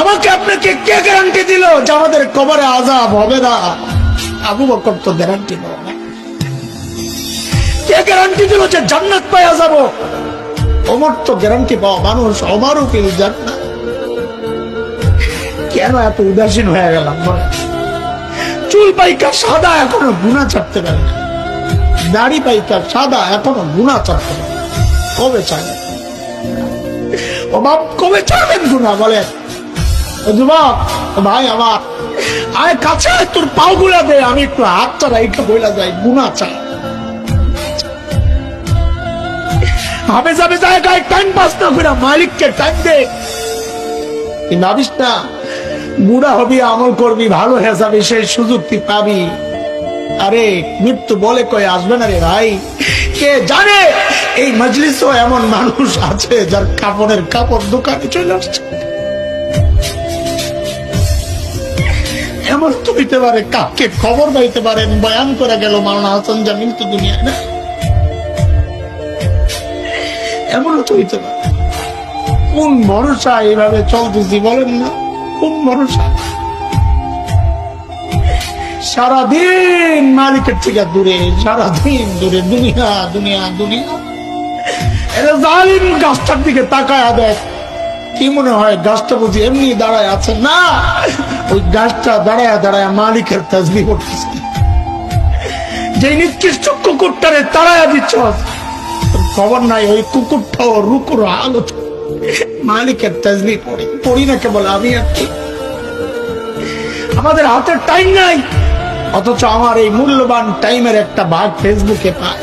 আমাকে আপনাকে কে গ্যারান্টি দিল যে আমাদের কবরে আজাব হবে না? আবু বকর তো গ্যারান্টি পাওয়া না কে গ্যারান্টি দিল যে জান্নাত পাওয়া যাব? ওমর তো গ্যারান্টি পাওয়া মানুষ, ওমারও ফিল জান্নাত কেন এত উদাসীন হয়ে গেলাম? চুল পাইকা সাদা, এখনও গুণা চাপতে পারে না। দাড়ি পাইকা সাদা, এখনও গুণা চাপতে পারে কবে চায় ও বাপ কবে চাবেন গুণা? বলে ভাই আমার। আয় কাছে, তোর পাও গুলা দে, আমি একটু হাত চালা একটু বইলা যাই গুণা চা। হাবে যাবে জায়গায় টাইম পাস না করে মালিককে টাইম দে। ভাবিস না, বুড়া হবি, আমল করবি, ভালো হয়ে যাবে, সেই সুযোগ তুই পাবি। আরে, মৃত্যু বলে কয়ে আসবে না রে ভাই। কে জানে, এই মজলিসও এমন মানুষ আছে যার কাপড়ের কাপড় দোকানে চলে আসছে। তো হইতে পারে কাকে খবর পাইতে পারেন বয়ান করে গেল, মাওলানা হাসান জামিল তো দুনিয়ায় না। এমনও তো হইতে পারে। কোন ভরসা এইভাবে চলতেছি বলেন না? কোন ভরসা? সারাদিন মালিকের থেকে দূরে, সারাদিন দূরে, দুনিয়া দুনিয়া দুনিয়া। এরা জালিম গাছটার দিকে তাকায় দেখ। কি মনে হয় গাছটা বুঝি এমনি দাঁড়ায় আছে? না! ওই গাছটা দাঁড়ায় দাঁড়ায় মালিকের তাজবি করতেছে। যে নিকৃষ্ট কুকুরটারে তাড়ায়া দিচ্ছ খবর নাই, ওই কুকুরটাও রুকুর আলত মালিকের তাজবি পড়ি। পড়ি না কেবল আমি আর কি। আমাদের হাতে টাইম নাই, অথচ আমার এই মূল্যবান টাইমের একটা ভাগ ফেসবুকে পায়।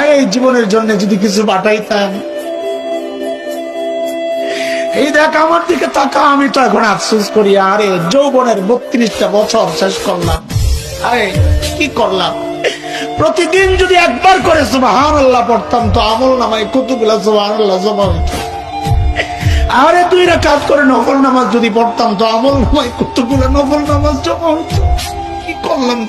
এই জীবনের জন্য যদি কিছু পাঠাইতাম। এই দেখ, আমার দিকে তাকা আমি তো এখন আফসোস করি, আরে, যৌবনের বত্রিশটা বছর শেষ করলাম। আরে, কি করলাম? প্রতিদিন যদি একবার করে সুবাহান আল্লাহ পড়তাম, তো আমল নামায় সুবাহান আল্লাহ জমা আরে তুই না কাজ করে নফল নামাজ যদি পড়তাম, তো আমল নামায় কতগুলো নফল নামাজ জমা কি করলাম?